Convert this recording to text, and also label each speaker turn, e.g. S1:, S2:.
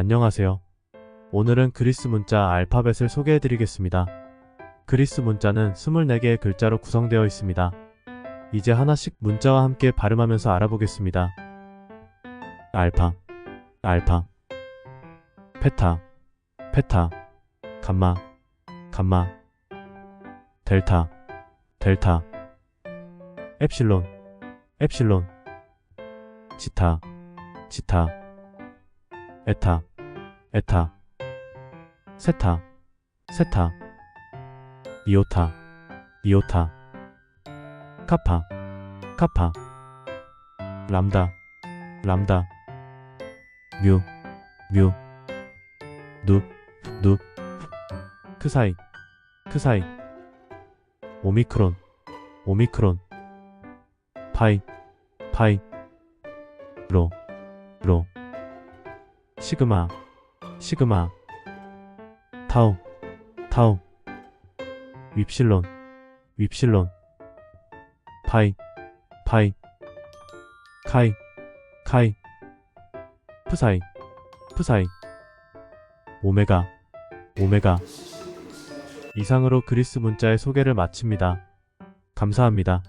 S1: 안녕하세요. 오늘은 그리스 문자 알파벳을 소개해 드리겠습니다. 그리스 문자는 24개의 글자로 구성되어 있습니다. 이제 하나씩 문자와 함께 발음하면서 알아보겠습니다. 알파, 알파, 페타, 페타, 감마, 감마, 델타, 델타, 엡실론, 엡실론, 지타, 지타, 에타, 에타, 세타, 세타, 이오타, 이오타, 카파, 카파, 람다, 람다, 뮤, 뮤, 눕, 눕, 크사이, 크사이, 오미크론, 오미크론, 파이, 파이, 로, 로, 시그마, 시그마, 타우, 타우, 윕실론, 윕실론, 파이, 파이, 카이, 카이, 푸사이, 푸사이, 오메가, 오메가. 이상으로 그리스 문자의 소개를 마칩니다. 감사합니다.